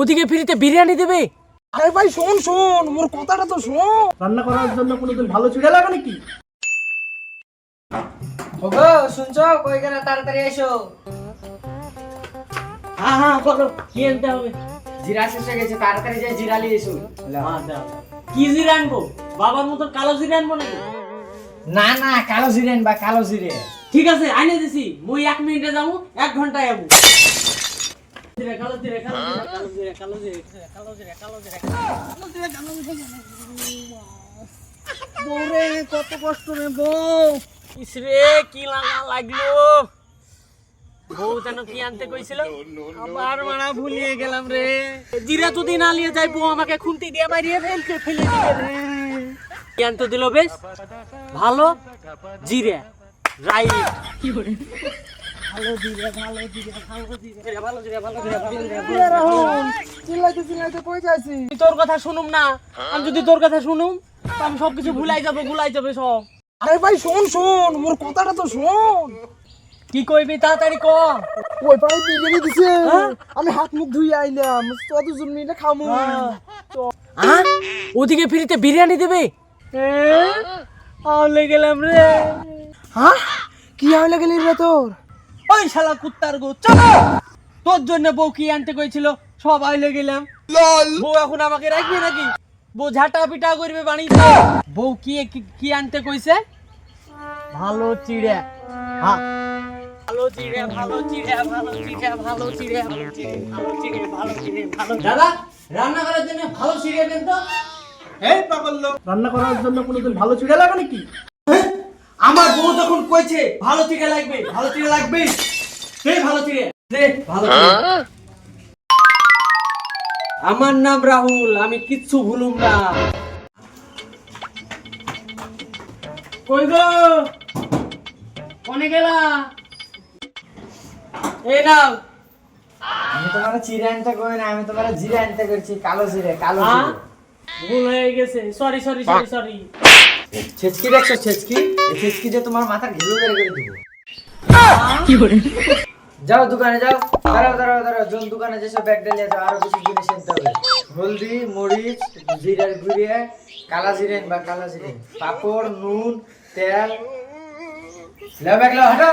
ওদিকে ফ্রিতে বিরিয়ানি দেবে? আরে ভাই শোন শোন মোর কথাটা তো শোন। রান্না করার জন্য কোনোদিন ভালো চিড়ে লাগে নাকি ওগো শুনছো? কই গেলে? তাড়াতাড়ি এসো। হ্যাঁ হ্যাঁ বলো। কি আনতে হবে? জিরা শেষ হয়ে গেছে তাড়াতাড়ি যাই জিরা নিয়ে এসো। হ্যাঁ, দাও। কি জিরে আনব? বাবার মতো কালো জিরে আনব নাকি? না না কালো জিরে বা কালো জিরে। ঠিক আছে আইনে দিছি। মুই এক মিনিটে যাব এক ঘন্টায় যাব বৌরে কত কষ্ট রে বউ ইসরে কি লাগা লাগল বউ যেন কি আনতে কইছিল আবার মারা ভুলিয়ে গেলাম রে জিরা তো দিন আলিয়ে যাই বউ আমাকে খুনতি দিয়ে মারিয়ে ফেলতে ফেলে কি আনতে দিল বেশ ভালো জিরে রাই কি করে ভালো জিরে ভালো জিরে ভালো জিরে ভালো জিরে ভালো জিরে ভালো জিরে রাহুল চিল্লাইতে চিল্লাইতে কই যাইছি? আমি তোর কথা শুনুম না। আমি যদি তোর কথা শুনুম আমি সবকিছু ভুলাই যাব ভুলাই যাবে সব। আরে ভাই শোন শোন মোর কথাটা তো শোন। কি কইবি তাড়াতাড়ি ক। ওই পাড়ে বিরিয়ানি দিছে। হ্যাঁ? আমি হাত মুখ ধুই আইলাম কতজন মিলে খামু। হ্যাঁ। ওদিকে ফ্রিতে বিরিয়ানি দেবে? আলে গেলাম রে। হ্যাঁ? কি হইলে গেলি রে তোর? ওই শালা কুত্তার গো চল! তোর জন্য বউ কি আনতে কইছিল? সব আইলে গেলাম। বউ এখন আমাকে রাখবে নাকি? বউ ঝাঁটা পিটা করবে বাড়িতে। বউ কি কি- আনতে কইছে? ভালো চিড়ে। হ্যাঁ ভালো চিড়ে ভালো চিড়ে ভালো চিড়ে ভালো চিড়ে ভালো চিড়ে ভালো চিড়ে ভালো চিড়ে ভালো দাদা রান্না করার জন্য ভালো চিড়ে দেন তো। এই পাগল রান্না করার জন্য কোনোদিন ভালো চিড়ে লাগে নাকি? আমার বউ তখন কইছে ভালো থেকে লাগবে ভালো থেকে লাগবে। সেই ভালো দে ভালো আমার নাম রাহুল আমি কিচ্ছু ভুলুম না। কই গো? কোনে গেলা? এই নাও। আমি তোমার চিড়ে আনতে কই না আমি তোমার জিরে আনতে করছি কালো জিরে কালো? জিরে। ভুল হয়ে গেছে। সরি সরি সরি সরি ছেচকি দেখছ ছেচকি? যে তোমার মাথা ঘিরু বের করে দিব? যাও দোকানে যাও। দাঁড়াও দাঁড়াও দাঁড়াও। যোন দোকানে যেসব ব্যাগ ডালিয়ে যাও, আরও কিছু জিনিস আনতে হবে। হলদি, মরিচ, জিরার গুঁড়িয়ে কালা জিরেন বা কালা জিরেন। পাপড়, নুন, তেল। লাও ব্যাগ লাও, হাঁটো।